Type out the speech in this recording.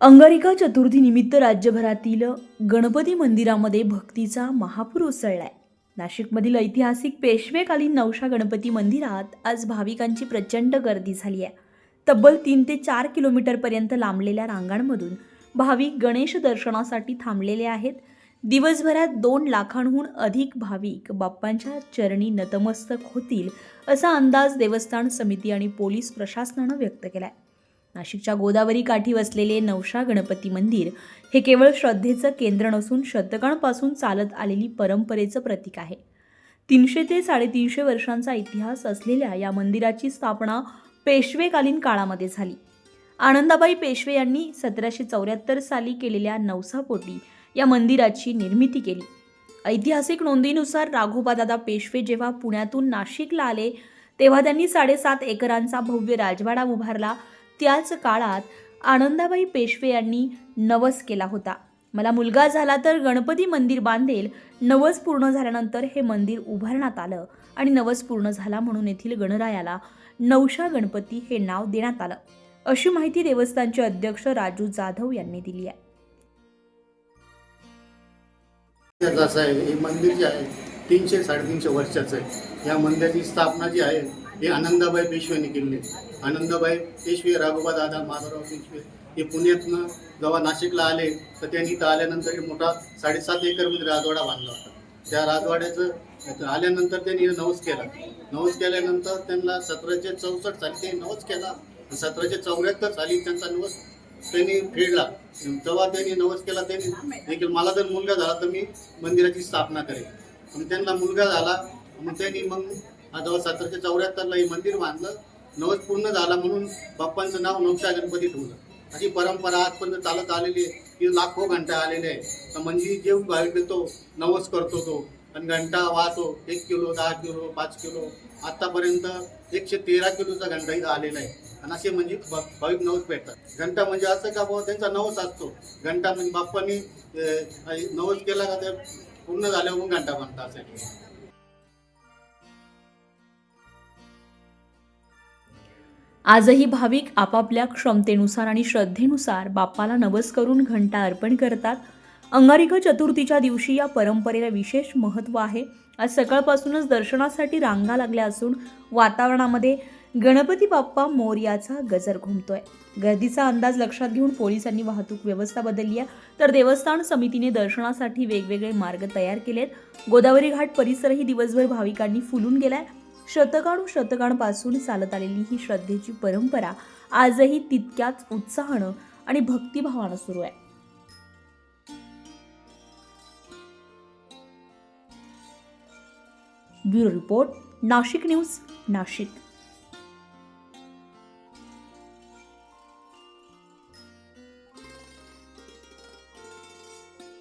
अंगारिका चतुर्थी निमित्त राज्यभरातील गणपती मंदिरामध्ये भक्तीचा महापूर उसळलाय. नाशिकमधील ऐतिहासिक पेशवेकालीन नवशा गणपती मंदिरात आज भाविकांची प्रचंड गर्दी झाली आहे. तब्बल तीन ते चार किलोमीटरपर्यंत लांबलेल्या रांगांमधून भाविक गणेश दर्शनासाठी थांबलेले आहेत. दिवसभरात दोन लाखांहून अधिक भाविक बाप्पांच्या चरणी नतमस्तक होतील असा अंदाज देवस्थान समिती आणि पोलीस प्रशासनानं व्यक्त केला आहे नाशिकच्या गोदावरी काठी वसलेले नवशा गणपती मंदिर हे केवळ श्रद्धेचं केंद्र नसून शतकांपासून चालत आलेली परंपरेचं प्रतीक आहे. तीनशे ते साडेतीनशे वर्षांचा इतिहास असलेल्या या मंदिराची स्थापना पेशवेकालीन काळामध्ये झाली. आनंदाबाई पेशवे यांनी सतराशे चौऱ्याहत्तर साली केलेल्या नवसापोटी या मंदिराची निर्मिती केली. ऐतिहासिक नोंदीनुसार राघोबादादा पेशवे जेव्हा पुण्यातून नाशिकला आले तेव्हा त्यांनी साडेसात एकरांचा भव्य राजवाडा उभारला. त्याच काळात आनंदाबाई पेशवे यांनी नवस केला होता. मला मुलगा झाला तर गणपती मंदिर बांधेल नवस पूर्ण झाल्यानंतर हे मंदिर उभारण्यात आलं आणि नवस पूर्ण झाला म्हणून येथील गणरायाला नवशा गणपती हे नाव देण्यात आलं. अशी माहिती देवस्थानचे अध्यक्ष राजू जाधव यांनी दिली आहे. हे मंदिर जे आहे तीनशे साडेतीनशे वर्षाचं आहे. या मंदिराची स्थापना जी आहे हे आनंदाबाई पेशव्यांनी केली आनंदाबाई पेशवे राघोबा दादा माधवराव पेशवे हे पुण्यातनं जेव्हा नाशिकला आले तर त्यांनी इथं आल्यानंतर एक मोठा साडेसात एकरमध्ये राजवाडा बांधला होता. त्या राजवाड्याचं आल्यानंतर त्यांनी नवस केला. नवस केल्यानंतर त्यांना सतराशे चौसष्ट साली त्यांनी नवस केला. सतराशे चौऱ्याहत्तर साली त्यांचा नवस त्यांनी फेडला. तेव्हा त्यांनी नवस केला त्यांनी देखील मला जर मुलगा झाला तर मी मंदिराची स्थापना करेन. मग त्यांना मुलगा झाला मग त्यांनी मग हा जवळ सतराशे चौऱ्याहत्तरला हे मंदिर बांधलं. नवस पूर्ण झाला म्हणून बाप्पांचं नाव नवशा गणपती ठेवलं. अशी परंपरा आजपर्यंत चालत आलेली आहे. की लाखो घंटा आलेले आहे. तर म्हणजे जे भाविक येतो नवस करतो तो. आणि घंटा वाहतो एक किलो दहा किलो पाच किलो. आतापर्यंत एकशे तेरा किलोचा घंटा इथं आलेला आहे. आणि असे म्हणजे भाविक नवस भेटतात घंटा म्हणजे असं का बाबा त्यांचा नवस असतो. घंटा म्हणजे बाप्पानी नवस केला का ते पूर्ण झाल्यावर घंटा बांधता असं आजही भाविक आपापल्या क्षमतेनुसार आणि श्रद्धेनुसार बाप्पाला नवस करून घंटा अर्पण करतात. अंगारिका चतुर्थीच्या दिवशी या परंपरेला विशेष महत्त्व आहे. आज सकाळपासूनच दर्शनासाठी रांगा लागल्या असून वातावरणामध्ये गणपती बाप्पा मोर्याचा गजर घुमतोय. गर्दीचा अंदाज लक्षात घेऊन पोलिसांनी वाहतूक व्यवस्था बदलली आहे. तर देवस्थान समितीने दर्शनासाठी वेगवेगळे मार्ग तयार केलेत. गोदावरी घाट परिसरही दिवसभर भाविकांनी फुलून गेलाय. शतकानुशतकांपासून चालत आलेली ही श्रद्धेची परंपरा आजही तितक्याच उत्साहानं आणि भक्तिभावानं सुरू आहे. Bureau report Nashik news Nashik.